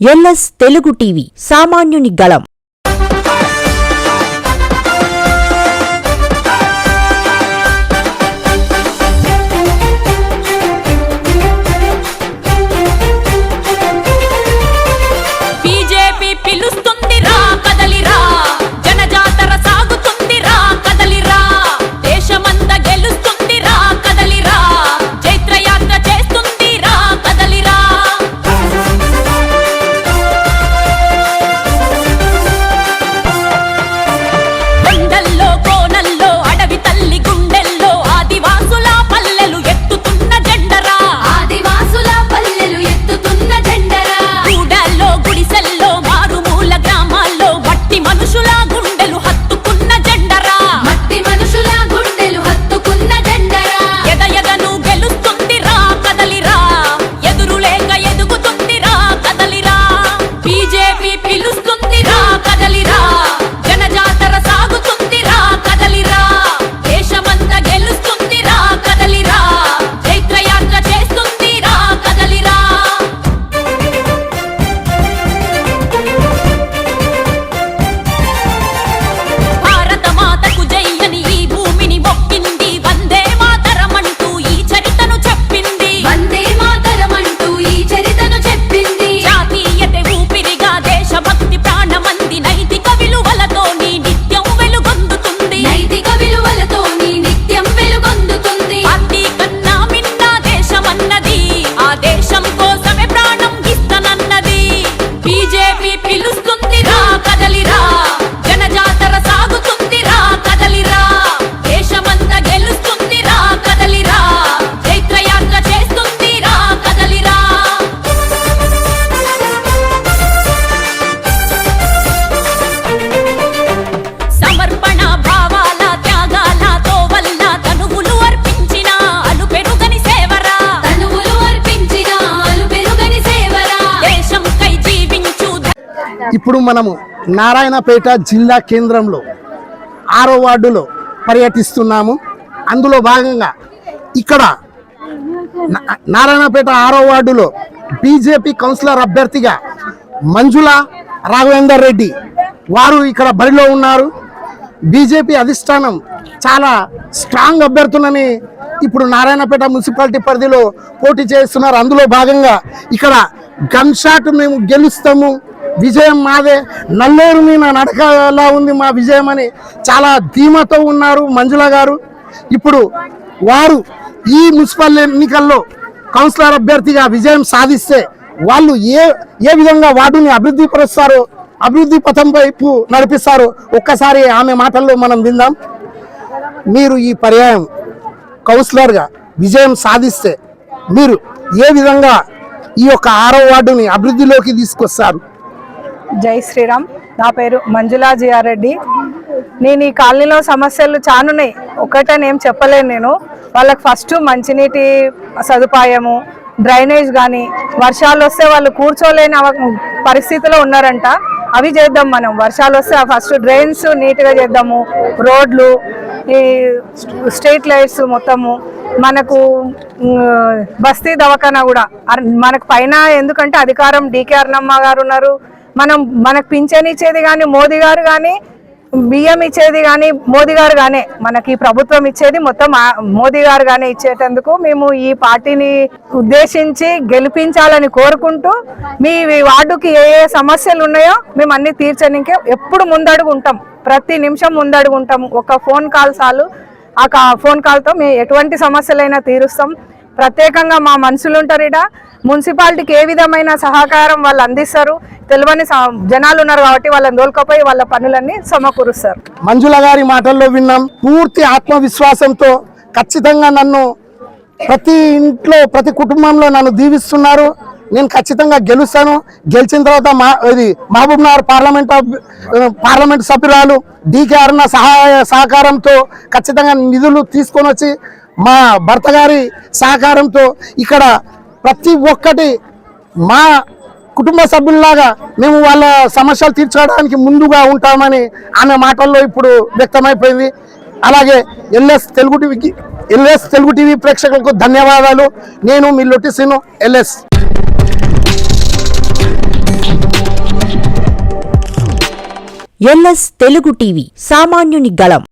LS Telugu TV సామాన్యుని గళం. ఇప్పుడు మనము నారాయణపేట జిల్లా కేంద్రంలో ఆరో వార్డులో పర్యటిస్తున్నాము. అందులో భాగంగా ఇక్కడ నారాయణపేట ఆరో వార్డులో బీజేపీ కౌన్సిలర్ అభ్యర్థిగా మంజుల రాఘవేందర్ రెడ్డి వారు ఇక్కడ బరిలో ఉన్నారు. బీజేపీ అధిష్టానం చాలా స్ట్రాంగ్ అభ్యర్థులని ఇప్పుడు నారాయణపేట మున్సిపాలిటీ పరిధిలో పోటీ చేస్తున్నారు. అందులో భాగంగా ఇక్కడ గన్ షాట్ మేము గెలుస్తాము. విజయం మాదే. నల్లేరు మీద నడక ఎలా ఉంది మా విజయం అని చాలా ధీమాతో ఉన్నారు మంజుల గారు. ఇప్పుడు వారు ఈ మున్సిపల్ ఎన్నికల్లో కౌన్సిలర్ అభ్యర్థిగా విజయం సాధిస్తే వాళ్ళు ఏ ఏ విధంగా వార్డుని అభివృద్ధి పరుస్తారో అభివృద్ధి పథం వైపు నడిపిస్తారో ఒక్కసారి ఆమె మాటల్లో మనం విందాం. మీరు ఈ పర్యాయం కౌన్సిలర్గా విజయం సాధిస్తే మీరు ఏ విధంగా ఈ యొక్క ఆరో వార్డుని అభివృద్ధిలోకి తీసుకొస్తారు? జై శ్రీరామ్. నా పేరు మంజులా జియారెడ్డి. నేను ఈ కాలనీలో సమస్యలు చానున్నాయి. ఒకటని నేను చెప్పలేను నేను. వాళ్ళకి ఫస్ట్ మంచినీటి సదుపాయము డ్రైనేజ్ కానీ వర్షాలు వస్తే వాళ్ళు కూర్చోలేని పరిస్థితిలో ఉన్నారంట. అవి చేద్దాం మనం. వర్షాలు వస్తే ఫస్ట్ డ్రైన్స్ నీట్గా చేద్దాము. రోడ్లు ఈ స్ట్రీట్ లైట్స్ మొత్తము. మనకు బస్తీ దవాఖానా కూడా. అర్- మనకు పైన ఎందుకంటే అధికారం డీకే అర్ణమ్మ గారు ఉన్నారు. మనం మనకు పింఛన్ ఇచ్చేది కానీ మోదీ గారు కానీ బియ్యం ఇచ్చేది కానీ మోదీ గారు గానే మనకి ప్రభుత్వం ఇచ్చేది మొత్తం మోదీ గారు గానే ఇచ్చేటందుకు మేము ఈ పార్టీని ఉద్దేశించి గెలిపించాలని కోరుకుంటూ మీ వార్డుకి ఏ ఏ సమస్యలు ఉన్నాయో మేము అన్ని తీర్చడానికి ఎప్పుడు ముందడుగు ఉంటాం. ప్రతి నిమిషం ముందడుగు ఉంటాం. ఒక ఫోన్ కాల్ చాలు. ఆ కా- ఫోన్ కాల్తో మేము ఎటువంటి సమస్యలైనా తీరుస్తాం. ప్రత్యేకంగా మా మనుషులు ఉంటారు మున్సిపాలిటీకి ఏ విధమైన సహకారం వాళ్ళు అందిస్తారు తెలియని జనాలు ఉన్నారు కాబట్టి వాళ్ళని దోలుకపోయి వాళ్ళ పనులన్నీ సమకూరుస్తారు. మంజుల గారి మాటల్లో విన్నాం పూర్తి ఆత్మవిశ్వాసంతో ఖచ్చితంగా నన్ను ప్రతి ఇంట్లో ప్రతి కుటుంబంలో నన్ను దీవిస్తున్నారు. నేను ఖచ్చితంగా గెలుస్తాను. గెలిచిన తర్వాత మా ఇది మహబూబ్ నగర్ పార్లమెంట్ పార్లమెంట్ సభ్యురాలు డీకే అరుణ సహాయ సహకారంతో ఖచ్చితంగా నిధులు తీసుకొని వచ్చి మా భర్త గారి సహకారంతో ఇక్కడ ప్రతి ఒక్కటి మా కుటుంబ సభ్యుల్లాగా మేము వాళ్ళ సమస్యలు తీర్చడానికి ముందుగా ఉంటామని ఆమె మాటల్లో ఇప్పుడు వ్యక్తమైపోయింది. అలాగే ఎల్ఎస్ తెలుగు టీవీకి ఎల్ఎస్ తెలుగు టీవీ ప్రేక్షకులకు ధన్యవాదాలు. నేను మీ లొటిసిను ఎల్ఎస్. ఎల్ఎస్ తెలుగు టీవీ సామాన్యుని గళం.